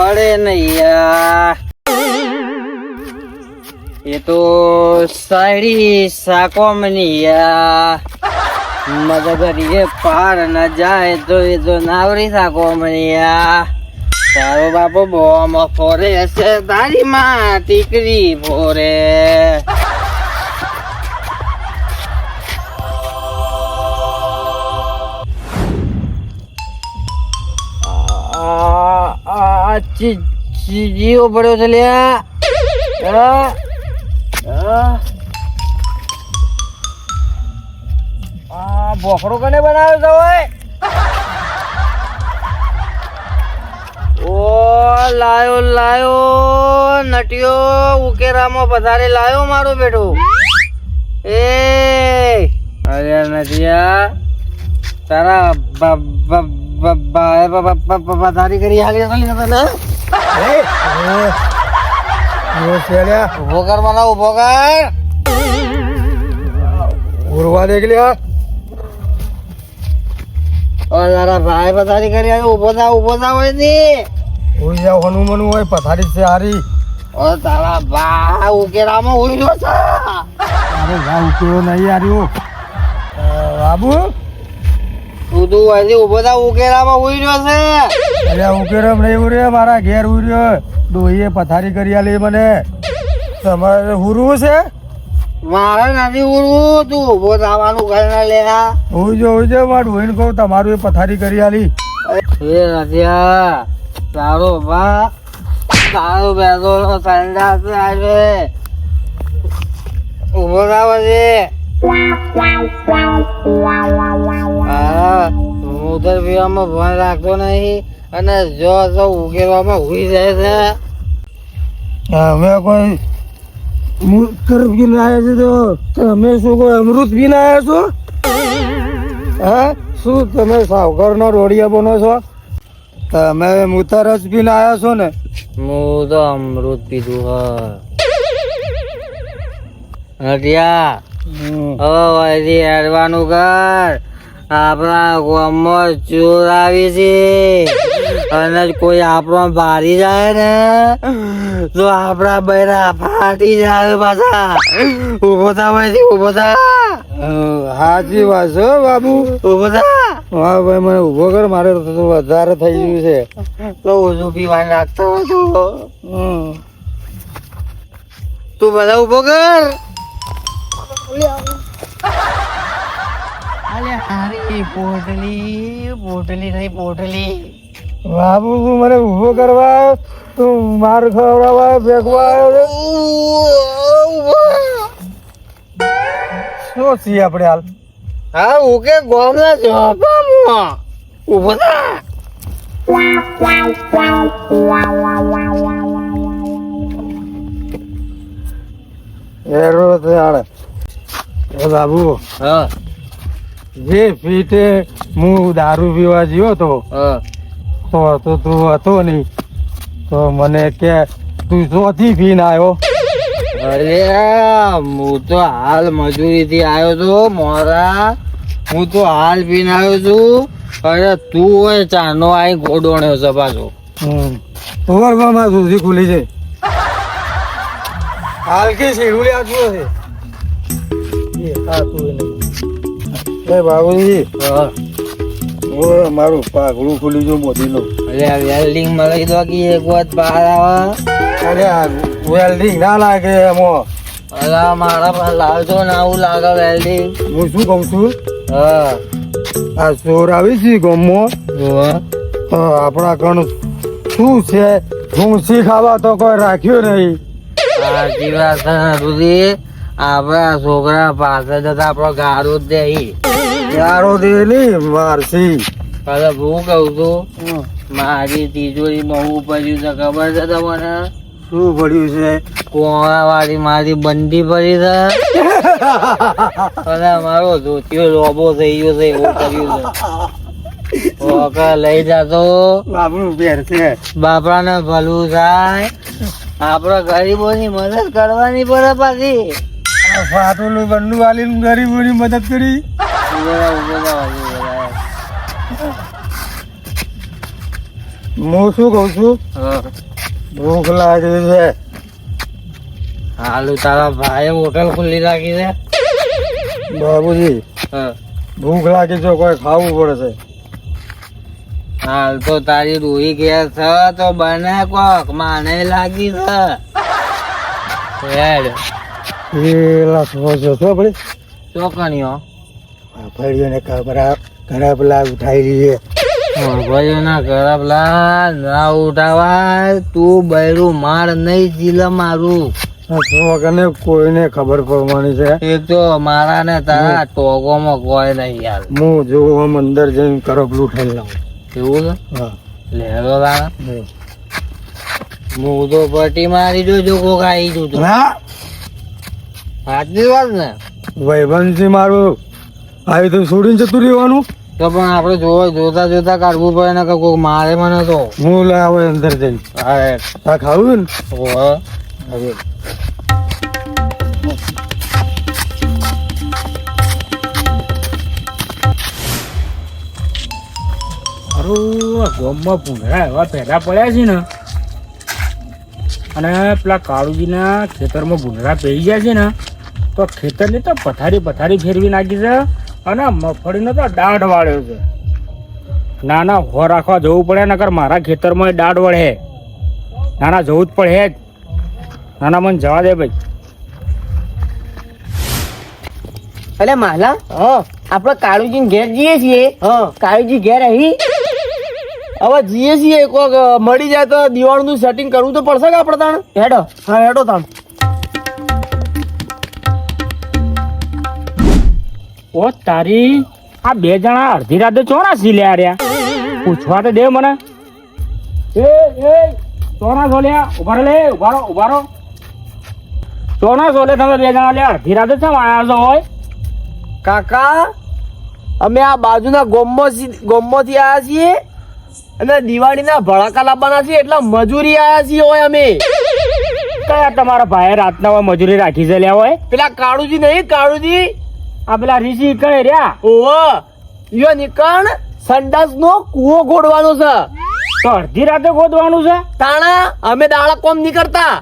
ફળે નહીં એ તો સાડી સાકોમની મદગરીએ પાર ન જાય તો એ તો નાવરી સાકોમની યાર તારો બાપો બોમ ફોરે છે, તારી માં ટીકરી ફોરે. આ ચીજીઓ પડ્યો છે લ્યા. આ. આ બોકડો કને બનાવ્યો છે ઓય? ઓ, લાયો લાયો, નટિયો, ઉકેરામાં પધારે લાયો મારો બેટો. એ. અરે નટિયા, તારા પધારી કરી આગળ ચાલી જતા ને ઊભો કર મને ઊભો કર. ઉરવા નીકળ્યા ઓ તારા ભાઈ પધારી કરી આવ્યો ઊભો થા ઊભો થા હોયની. ઉઈ જાવ હનુમાન હોય પથારી છે હારી. ઓ તારા બા ઉકેરામાં ઉઈ રહ્યો છે. અરે જા ઉકેલો નહીં હાર્યો. બાબુ? તું તું અહીંથી ઊભો થા ઉકેરામાં ઉઈ રહ્યો છે. અરે ઉકેરમ નહીં ઉર્યો મારા ઘેર ઉર્યો ડોહીએ પથારી કરી આલી મને. તમારે હુરવું છે? મારે નથી ઉડવું તું ઊભો થવાનું કરીને લે ઉજો ઉજો માર ડોહીને કહું તમારું એ પથારી કરી આલી. એ રત્યા તારો બા તારો બેસો છે આજે. ઊભો થાવ છે હા હું પીવામાં ભણ રાખતો નહીં અને જો તો ઉકેલવામાં ઉઈ જાય છે. અમે કોઈ મૂત્ર પીને આવ્યા છે તો તમે શું કોઈ અમૃત પીને આવ્યા છો? હા શું તમે સાવકરના રોડિયા બનો છો? તમે મૂતર જ પીને આવ્યા છો ને? હું તો અમૃત પીધું હ. હટિયા હવે વળી હેડવાનું કર. આપણા ગામમાં ચોર આવી છે. અને કોઈ આપણો ભારી જાય ને તો આપણા બૈરા ફાટી જાય પાછા. ઊભો થા ભાઈ ઊભો થા. હાચી વાત છે હો બાબુ. ઊભો થા. હા ભાઈ મને ઊભો કર મારે તો વધારે થઈ ગયું છે. તો ઓછું પીવા નાખતો હતો તું. બધા ઊભો કર અલે હારી પોટલી પોટલી બાબુ મને ઊભો કરવા તું માર ખવડાવવા ફેંકવા આવ્યો છે? શું છીએ આપણે હાલ? હા ઓકે ગોમના જોપામાં ઊભો થા. એરો તે આડે એ બાબુ હા. જે ફીટે હું દારૂ પીવા ગયો તો હા. તો તો તું હતો નહીં. તો મને કે તું ચોથી પીને આવ્યો? અરે હું તો હાલ મજૂરી થી આવ્યો તો મોરા. હું તો હાલ પીને આવ્યો છું. અરે તું હોય ચાનો આઈ ગોડોણ્યો છે પાછો. ઓવરમાં સુધી ખુલી છે હાલ કે શેડુલી આજુ છે. એ ય નહીં. એ બાબુજી હા. ઓ મારું પાઘડું ખુલી ગયું મોદીનું અરે આ વેલ્ડિંગમાં લઈ દો કે એક વાત બહાર આવે. અરે આ વેલ્ડિંગ ના લાગે એમો. અલા મારા પર લાવજો ને આવું લાગે વેલ્ડિંગ હું શું કહું છું? હા. આ ચોર આવી છે ગમો. આપણા કણ શું છે? ઘૂંસી ખાવા તો કોઈ રાખ્યું નહીં. સાચી વાત છે ને આપણા છોકરા પાસે જતા આપણો ગારું જ દે યારો દેલી મારસી અરે હું કહું છું મારી તિજોરીમાં હું પડ્યું છે ખબર છે તમને? શું પડ્યું છે? કોણા વાળી મારી બંડી પડી છે. અને મારો ધોતિયો લોબો થઈ ગયો છે એવું કર્યું છે. ઓકા લઈ જાતો બાબુ પેર છે. બાપરાને ભલું થાય. આપણા ગરીબોની મદદ કરવાની પડે પાછી. ફાટોલું બંડુ વાલીને ગરીબોની મદદ કરી. હું શું કહું છું? ભૂખ લાગી છે. હાલું તારા ભાઈ હોટલ ખુલ્લી રાખી છે? બાબુજી ભૂખ લાગી છે કોઈ ખાવું પડશે. હાલ તો તારી રૂહી ગયા છે તો બને કોક માને લાગી છે. પેલા સોચો છો ભાઈ. ચોકણીઓ. ફળીઓને ખરાબ ખરાબ લાગ ઉઠાઈ લઈએ ભાઈઓના ખરાબ ના ઉઠાવાય તું બૈરું માર નહીં જીલે મારું. કને કોઈને ખબર પડવાની છે? એક તો મારા ને તારા ટોગોમાં કોઈ નહીં યાર. હું જો આમ અંદર જઈને કરબલું ઉઠાઈ લઉં એવું છે? હા. લેરો તારા હું તો પટ્ટી મારી જો જો કોક આવી જતું હા. સાચી વાત ને? વૈભવજી મારું. આવી તો છોડીને જતું રહેવાનું? તો પણ આપણે જોવા જોતા જોતા કાઢવું પડે ને કોક મારે મને તો. હું લાવે અંદર જઈને. હા આ ખાવું ને? ઓહો. હવે. અરે ગોમમાં ભૂંગળા એવા પેદા પડ્યા છે ને. અને પેલા કાળુજીના ખેતરમાં ભૂંગળા પેરી ગયા છે ને. તો ખેતરની તો પથારી પથારી ફેરવી નાખી છે. અને મગફળીનો તો દાઢ વાળ્યો છે. ના ના હો રાખવા જવું પડે નકર મારા ખેતરમાં દાઢ વળે. ના ના જવું જ પડે જ. ના ના મને જવા દે ભાઈ. અલે માલા હ. આપણે કાળુજી ઘેર જઈએ છીએ. હ. કાળુજી ઘેર અહીં હવે જઈએ છીએ કોક મળી જાય તો દિવાળીનું સેટિંગ કરવું તો પડશે કે આપણે તાણ? હેડો. હા હેડો તાણ. ઓ તારી આ બે જણા અડધી રાતે ચોરા સી લે રહ્યા? પૂછવા તો દે મને. એ એ ચોરા સોલ્યા ઊભા લે ઉભારો ઉભારો ચોરા સોલે તમે બે જણા લે અડધી રાતે ચમ આયા છો હોય? કાકા અમે આ બાજુના ગોમમાંથી ગોમમાંથી આવ્યા છીએ અને દિવાળીના ભડાકા લાવવાના છીએ એટલે મજૂરી આવ્યા છીએ હોય અમે. કયા તમારા ભાઈ રાતના હોય મજૂરી રાખી છે લ્યા હોય? પેલા કાળુજી નહીં કાળુજી. આ પેલા ઋષિ કઈ રહ્યા ઓહો. યો નીકળ સંડાસ નો કૂવો ગોડવાનો છે. તો અડધી રાતે ગોદવાનું છે? તાણા અમે દાડા કોમ નહીં કરતા.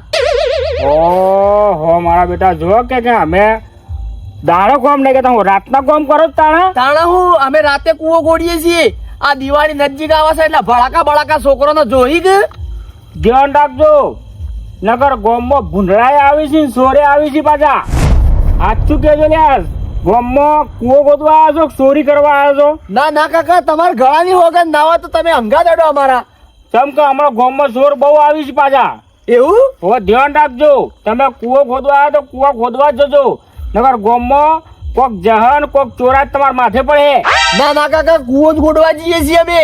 ઓહો મારા બેટા જો કે કે અમે દાડો કોમ નહીં કરતા. હું રાતના કોમ કરો તાણા? તાણા હું અમે રાતે કૂવો ગોડીએ છીએ. આ દિવાળી નજીક આવે છે એટલે ભડાકા ભડાકા છોકરોનો જોઈ કે? ધ્યાન રાખજો. નગર ગોમમાં ભૂંડળાય આવી છે સોરે આવી છે પાછા. આજ શું કેજો લ્યા ગોમમાં કૂવો ગોતવા આવ્યા છો ચોરી કરવા આવ્યા છો? ના ના કાકા તમારા ગળાની વગર ના હોય તો તમે હંગા દડો અમારા. ચમ કે હમણાં ગોમમાં ચોર બહુ આવી છે પાછા. એવું? હવે ધ્યાન રાખજો. તમે કૂવો ખોદવા આવ્યા તો કૂવો ખોદવા જજો. નગર ગોમમાં કોક જહન કોક ચોરા જ તમારા માથે પડે. ના ના કાકા કુવો જ ગોડવા જઈએ છીએ અમે.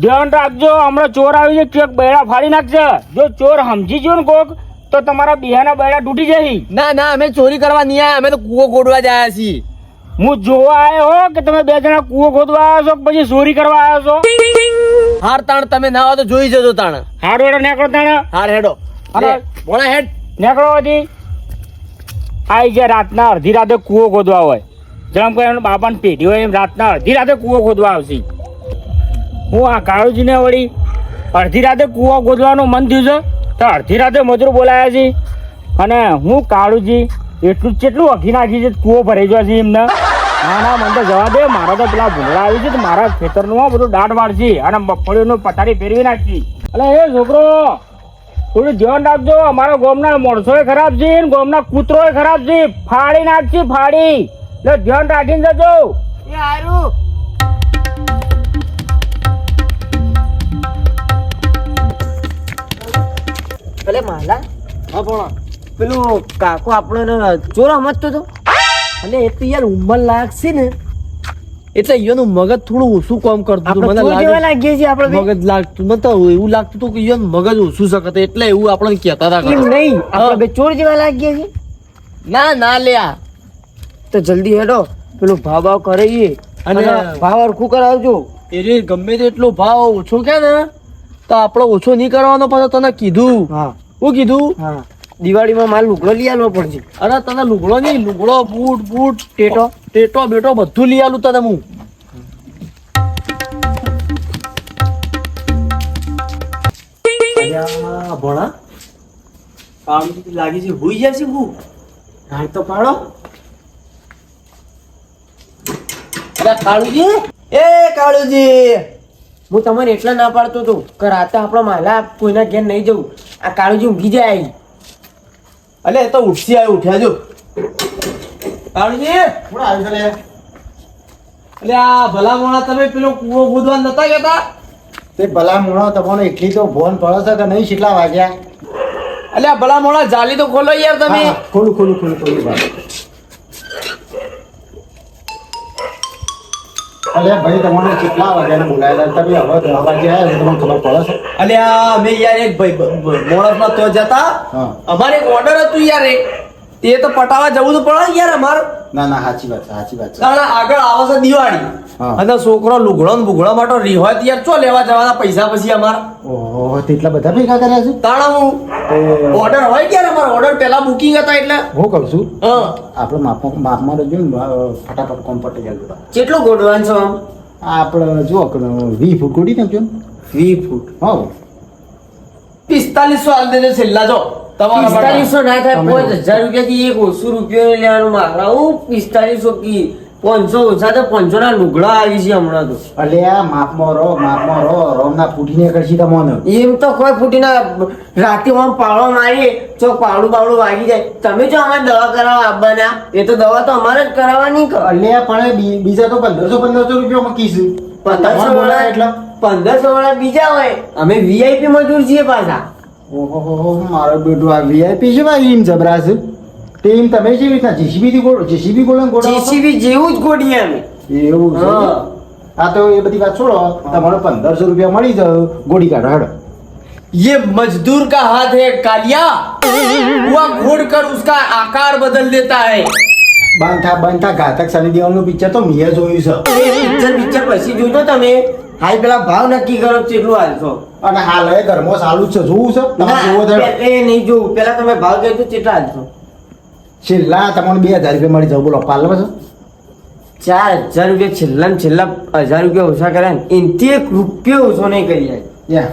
ધ્યાન રાખજો હમણાં ચોર આવી છે કેક બૈરા ફાડી નાખશે. જો ચોર સમજી ગયો ને કોક તો તમારા બિહાના બૈડા તૂટી જશે. ના ના અમે ચોરી કરવા નહીં આવ્યા. અમે તો કૂવો ગોડવા જ આવ્યા છીએ. હું જોવા આવ્યો હો કે તમે બે જણા કૂવો ગોદવા આવ્યા છો પછી ચોરી કરવા આવ્યા છો? હાર તાણ તમે ના તો જોઈ જજો તાણ. હાર હેડો નીકળો તાણ. હાર હેડો. અરે. ભોળા હેડ. નેકળો હતી આઈ જે રાતના અડધી રાતે કૂવો ગોદવા હોય. જેમ કે એના બાપાને પેઢી હોય એમ રાતના અડધી રાતે કૂવો ગોદવા આવશે. હું આ કાળુજીને વળી અડધી રાતે કૂવો ગોદવાનું મન થયું છે. તો અડધી રાતે મજૂર બોલાયા છે અને હું કાળુજી, એટલું કેટલું અઘી નાખી છે, કૂવો ભરાઈ ગયો છે એમને. ના ના, મને તો જવા દે, મારા તો પેલા ભૂંગળા આવી છે મારા ખેતરનું આ બધું દાઢ વાળશે. અને મગફળીનું પથારી ફેરવી નાખી. અલે, એ છોકરો, થોડું ધ્યાન રાખજો, અમારા ગામના માણસો ખરાબ છે ગામના કૂતરોય ખરાબ છે. ફાડી નાખશે, ફાડી. એટલે ધ્યાન રાખીને જજો. એ હારું. અલે માલા. હા પણ પેલું કાકો આપણને ચોર સમજતો હતો? અને એ તો યાર ઉંમર લાગશે ને. એટલે એનું મગજ થોડું ઓછું કામ કરતું હતું. મને લાગે છે આપણે મગજ લાગતું. મને તો એવું લાગતું હતું કે યાર મગજ ઓછું શકત એટલે એવું આપણને કહેતા હતા નહીં. આપણે બે ચોર જેવા લાગીએ છીએ. ના ના લ્યા. તો જલ્દી હેડો. પેલું ભાવ ભાવ કરીએ. અને ભાવ હરખું કરાવજો. એ ગમે તેટલો ભાવ ઓછો કે ને? તો આપણો ઓછો નહીં કરવાનો પછી તને કીધું. હા. હું કીધું હા. દિવાળીમાં માલ લુગડો લઈ આવવો પડશે. અરે તને લુગડો નહીં લુગડો બૂટ બૂટ ટેટો ટેટો બેટો બધું લઈ આલું તને હું. ભણા કામ લાગી છે હોઈ જશે હું? હાલ તો પાડો. અરે કાળુજી? એ કાળુજી! હું તમને એટલા ના પાડતો હતો કે રાતે આપણો માલા કોઈના ઘેર નહીં જવું. આ કાળુજી ઊંઘી જાય અલે એ તો ઉઠી આવ્યો ઉઠ્યા જો. કાળુજી! હું આવી છે એટલે આ ભલા મોણા તમે પેલો કૂવો ખોદવા નતા કહેતા? તે ભલા મોણા તમને એટલી તો ફોન પડે છે કે નહીં કેટલા વાગ્યા. એટલે આ ભલા મોણા જાલી તો ખોલો યાર તમે. ખોલું ખોલું ખોલું ખોલું અલે ભાઈ તમને કેટલા વાગ્યાને બોલાયેલા? તમે હવે દસ વાગે આવ્યા છો તમને ખબર પડે છે? અલે અમે યાર એક ભાઈ મોણસમાં તો જતા. અમારે એક ઓર્ડર હતું યાર એક. તે તો પટાવા જવું તો પડે યાર અમાર. ના ના સાચી વાત સાચી વાત કારણ આગળ આવે છે દિવાળી. હા. અને છોકરો લુગડો ને બુગડો માટે રિહોય તો યાર ચો લેવા જવાના પૈસા પછી અમાર? ઓહો તેટલા બધા ભેગા કર્યા છે? તાણા હું ઓર્ડર હોય ક્યારે અમારો? ઓર્ડર પહેલા બુકિંગ હતા એટલે. હું કહું છું હા. આપણે માપમાં માપમાં રહેજો ફટાફટ કોમ પટી જાય કેટલું ગોડવાન છો આમ? આપણે જો વી ફૂટ ગોડી નાખજો વી ફૂટ. હા. પિસ્તાલીસો હાલ દેજો છેલ્લા જો. પિસ્તાલીસો ના થાય પાંચ હજાર રૂપિયા થી એક ઓછું રૂપિયો લેવાનું મારા. હું પિસ્તાલીસો કી પાંચસો ઓછા તો પાંચસો ના લુગડા આવી છે હમણાં તો. એટલે આ માપમાં રહો માપમાં રહો. રોમના ફૂટીને કરશી તમને. એમ તો કોઈ ફૂટીને રાતે આમ પાળો મારીએ જો પાળું પાળું વાગી જાય. તમે જો અમારે દવા કરાવવા આવવાના એ તો દવા તો અમારે જ કરાવવાની એટલે પણ બીજા તો પંદરસો પંદરસો રૂપિયા મૂકીશું પંદરસો તમારે એટલે. પંદરસો વાળા બીજા હોય અમે વીઆઈપી મજૂર છીએ પાછા. ઓહો મારો બેટો આ વીઆઈપી છે ભાઈ એમ જબરા છે તે એમ તમે કેવી રીતના જીસીબી થી ગોળો જીસીબી ગોળો ગોળો જેસીબી જેવું જ ગોડીએ અમે એવું છે હા. હા તો એ બધી વાત છોડો તમારે પંદરસો રૂપિયા મળી જાવ ગોળી કાઢો હેડો ये मजदूर का हाथ है कालिया हुआ घोड़ कर उसका आकार बदल देता है બાંધા બાંધા ઘાતક સની દેવલનું પિક્ચર તો મેં જોયું છે પિક્ચર પિક્ચર પછી જોજો તમે હાઈ પેલા ભાવ નક્કી કરો કેટલું હાલશો અને હાલ હવે ઘરમાં સારું જ છે જોવું છે? તમે જોવો એ નહીં જોવું. પેલા તમે ભાવ કહેજો કેટલા હાલશો છેલ્લા તમને બે હજાર રૂપિયા મળી જાવ બોલો પાર્લર છો? ચાર હજાર રૂપિયા છેલ્લા ને છેલ્લા હજાર રૂપિયા ઓછા કર્યા ને એનથી એક રૂપિયો ઓછો નહીં કરી જાય યા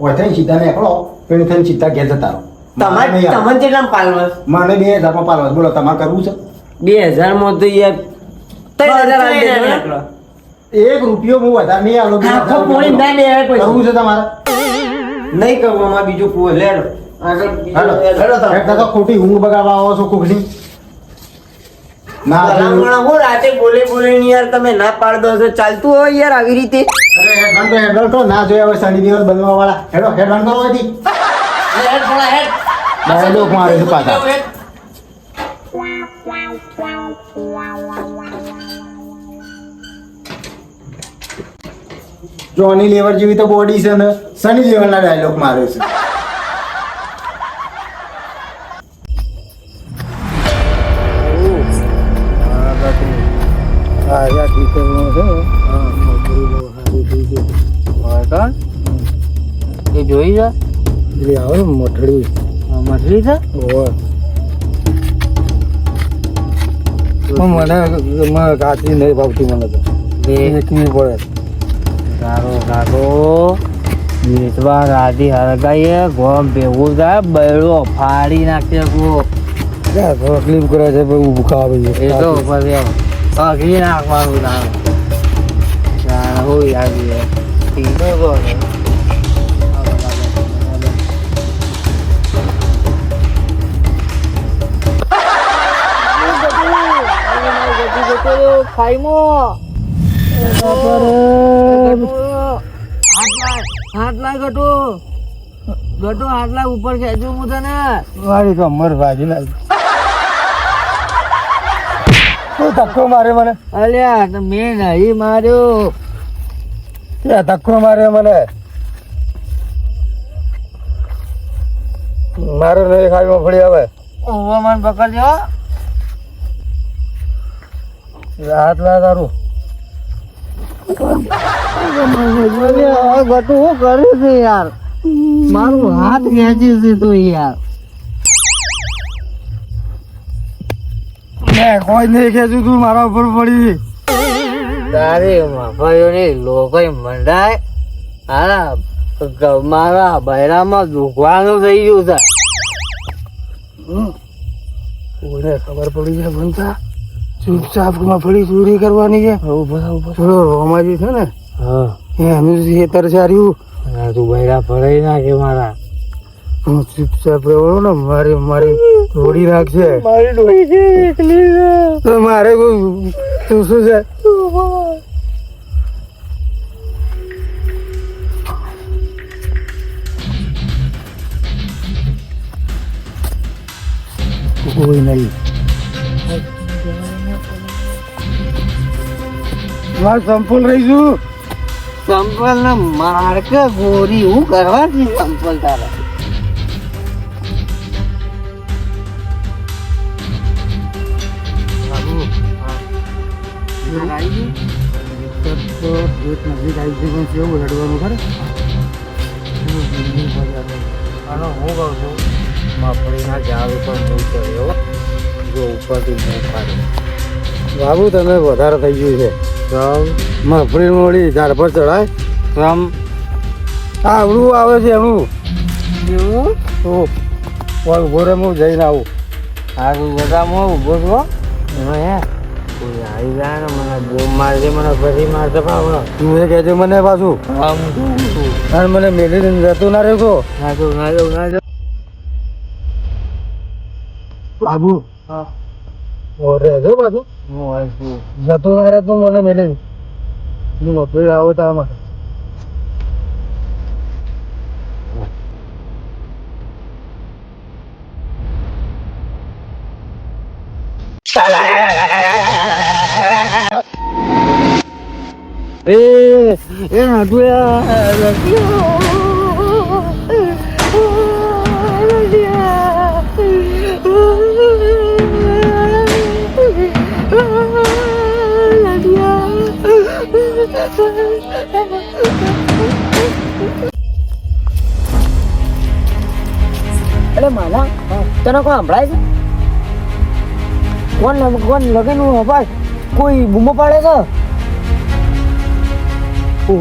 ઓય થઈને સીધા નીકળો પેલું થઈને સીધા ઘેર જતા રહો. તમારે. તમને કેટલા પાલવસ મને બે હજારમાં પાર્લર બોલો તમારે કરવું છે? બે હજારમાં તો યાર ત્રણ હજાર આલી દેજો ને. એક રૂપિયો હું વધારે નહીં આલો આખો પોણી ના રૂપિયા. બે કરવું છે તમારે? નહીં કરવું આમાં બીજું કુવો લેડો આગળ હેડો લેડો. તો ખોટી ઊંઘ બગાડવા આવો છો કોકની. ના હું રાતે બોલે બોલે ને યાર તમે ના પાડ દો છો ચાલતું હોય યાર આવી રીતે. અરે હેડવાન તો હેડવાન કરો. ના જોયા હવે શનિ દિવસ બનવા વાળા હેડો હેડવાન કરો અહીંથી. હેડ થોડા હેડ. ડાયલોગ મારે છે પાછા. જોની લેવર જેવી તો બોડી છે ને સની લેવલના ડાયલોગ મારે છે. એ જોઈ જા. એટલે આવે મઠડી. મઠડી છે? મને કાચી નહીં ભાવતી મને તો. બે. એકવી પડે. ગારો ગારો વેચવા રાધી હરગાઈએ ગોમ ભેગું થાય બૈડો ફાડી નાખે ગો તકલીફ કરે છે ભાઈ ઊભું ખાવા એ તો પછી પગી નાખવાનું તારે તારે હોય આવી તીનો ગો હાથ લાય ગટુ ગટુ હાથ ઉપર ખેંચું તને મારી કમર ના તું ધક્કો મારે મને અલ્યા મેં નહીં માર્યો તે ધક્કો મારે મને મારે નહીં ખાવી મફળી આવે ઓવો મન હાથ લાય તારું. ગટુ શું કરે છે યાર. મારું હાથ ખેંચે છે તું યાર. મેં કોઈ નહીં ખેંચું તું મારા ઉપર પડી તારે લોકો મંડાય. હારા મારા બૈરામાં દુખવાનું થઈ ગયું છે. કોઈને ખબર પડી બનતા ચૂપચાપ ફરી ચોરી કરવાની છે. થોડો રોમાજી છે ને? હા. એનું ખેતર સાર્યું તું બૈરા ફરાઈ નાખે મારા. હું ચૂપચાપ રહેવાનો ને મારી મારી દોડી નાખશે મારી છે મારે તું શું છે? કોઈ નહીં. મારે સંપૂર્ણ રહીશું સંપલ ને માર્ક ગોરી હું કરવાથી સંપલ તારે? નજીક આવી છે પણ કેવું લડવાનું ખરે? અને હું કહું છું મફળીના ઝાડ ઉપર હું. ચડ્યો જો ઉપરથી હું પાડ્યો બાબુ તમે વધારે થઈ ગયું છે. સમ મફળી મોડી ઝાડ પર ચડાય. આમ આવડું આવે છે એનું એવું? તો ઊભો હું જઈને આવું. આ હું ઊભો છો એમાં હે. આવી જાય ને મને બોમ મને ફરી મારશે પાવડો. તું એ કહેજે મને પાછું. અને મને મેલી જતું ના રહેતો ના ના બાબુ. રહેજો પાછું હું હોય છું જતું ના રહેતું મને મેલી હું મફળી આવો તો આમાં એ એ એટલે માલા તને કોઈ સંભળાય છે? કોણ કોણ લગનનું અવાજ કોઈ બૂમો પાડે છે?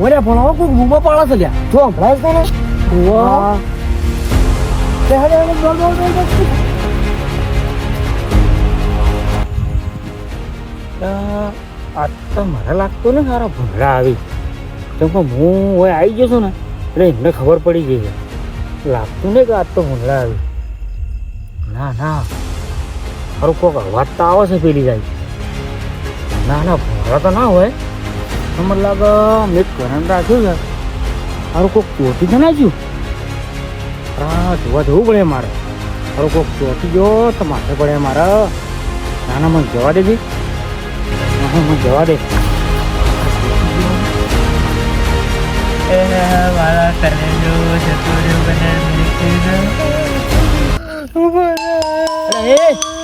ઓરે ભણાવો કોઈ બૂમો પાડે છે લ્યા. જો સંભળાય છે તને? વાહ તે હરે હરે બોલ બોલ બોલ આ તો મને લાગતું ને સારા ભૂંગળા આવી. કેમ કે હું હવે આવી ગયો છું ને, એટલે એમને ખબર પડી ગઈ છે. લાગતું ને કે આજ તો ભૂંગળા આવી. ના ના. મારું કોક અવાજ તો આવે છે પેલી જાય ના ના ભૂંગળા તો ના હોય. તો મને લાગે મેં કરંટ રાખ્યું છે. મારું કોક ચોટી તો ના જ્યું હા જોવા જવું પડે મારે. મારું કોક ચોટી ગયો તો માથે પડે મારે. ના ના, મને જવા દેજે. હા જવા દે. મારા કલેજો ચતુર્ય બને અરે એ!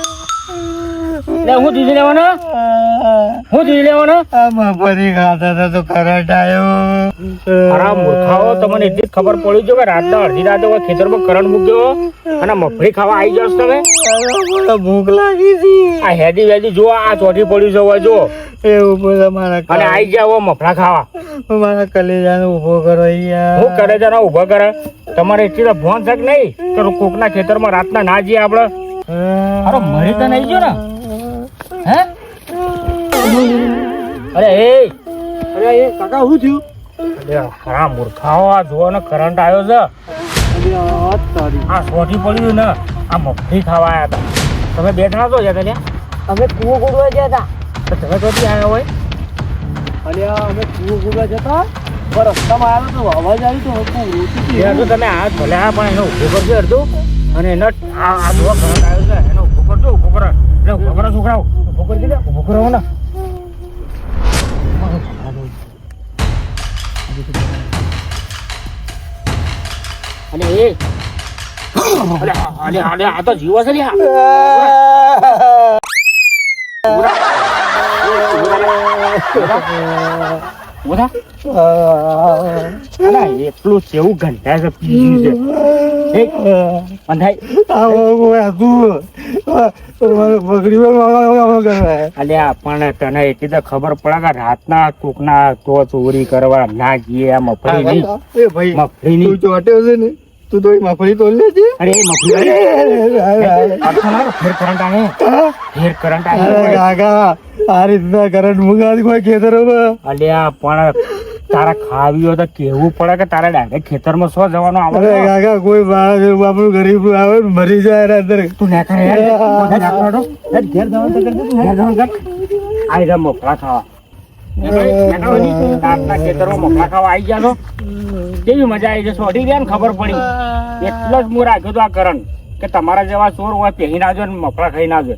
લે હું દીધી લેવાનો? હું દીધી લેવાનો? મફરી ખાતા હતા તો કરંટ આવ્યો ખરા મૂર્ખાઓ તમને એટલી ખબર પડી જો કે રાતના અડધી રાતે કોઈ ખેતરમાં કરંટ મૂક્યો અને મફળી ખાવા આવી જાવ તમે? ભૂખ લાગી હતી. આ હેડી વેડી જો આ ચોથી પડ્યું છે જો એવું બોલે મારા અને આવી જાવ મફળા ખાવા. મારા કલેજાને ઊભો કરો યાર. હું કરે ઊભો કરે? તમારે એટલી તો ભોન છે કે નહીં તો કોકના ખેતરમાં રાતના ના જઈએ આપણે. અરે મળી તો નહીં જો ને? હે? અરે એ. અરે એ કાકા શું થયું? ખરા મૂર્ખાઓ આ જુઓ ને કરંટ આવ્યો છે. આ સોટી પડ્યું ને આ મફળી ખાવા આવ્યા હતા. તમે બે જણા તો જતા ત્યાં? અમે કૂવો ગોડવા ગયા હતા. તમે ક્યાંથી આવ્યા હોય? અરે અમે કૂવો કૂવા જતા પણ રસ્તામાં આવ્યો તો અવાજ આવી તો તમે આ ભલે આ પણ એનો ઊભો કરજો અડધો. અને એનો આ આ જુઓ કરંટ આવ્યો છે એનો ઊભો કરજો ઊભો કરો. એટલે ઊભો કરો છોકરાઓ. કરી દે ઊભો કરો ને અને એ અલે અલે અલે આ તો જીવો છે લ્યા ઊભો થા. અલા, એટલું કેવું ઘંટા છે પીયું છે. એક અંધાઈ અલ્યા પણ તને એટલી તો ખબર પડે કે રાતના કોકના તો ચોરી કરવા ના ગયે આ મફળી ની મફળી ની તો મફળી તો લેજે. અરે એ મફળી અડધો લાવો, ફેર કરંટ આવે ફેર કરંટ અરે આવે કાકા આ રીતના કરંટ મુકાતી કોઈ ખેતરોમાં. અલ્યા પણ તારા ખાવી હોય તો કેવું પડે કે તારા ડાયરેક્ટ ખેતરમાં શું જવાનું અરે આવે કાકા કોઈ બાળક એવું આપણું ગરીબ આવે ને મરી જાય એના અંદર. તું યાર. નેકળ હટો. હેડ ઘેર જવાનું તો કરજે તું. ઘેર જવાનું કર. આઈ જા મફળા ખાવા. મફળા ખાવા આવી ગયા છો? કેવી મજા આવી જશે અઢી ગયા ને ખબર પડી. એટલો જ હું રાખ્યો તો આ કરણ, કે તમારા જેવા ચોર હોય પહેરી નાજો ને મફળા ખાઈ નાજો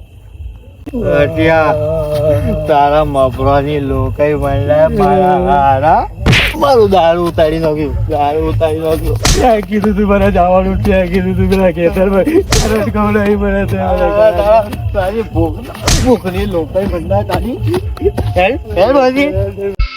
તારા મફરાની લોકાઈ મળ્યા મારા મારું દારૂ ઉતારી નાખ્યું. દારૂ ઉતારી નાખ્યું. ત્યાં કીધું તું મને જવાનું ત્યાં કીધું તું પેલા ખેતરમાં કરંટ ખવડાવી મને તારી ભૂખ ભૂખની લોકાઈ બંધા તારી. Help help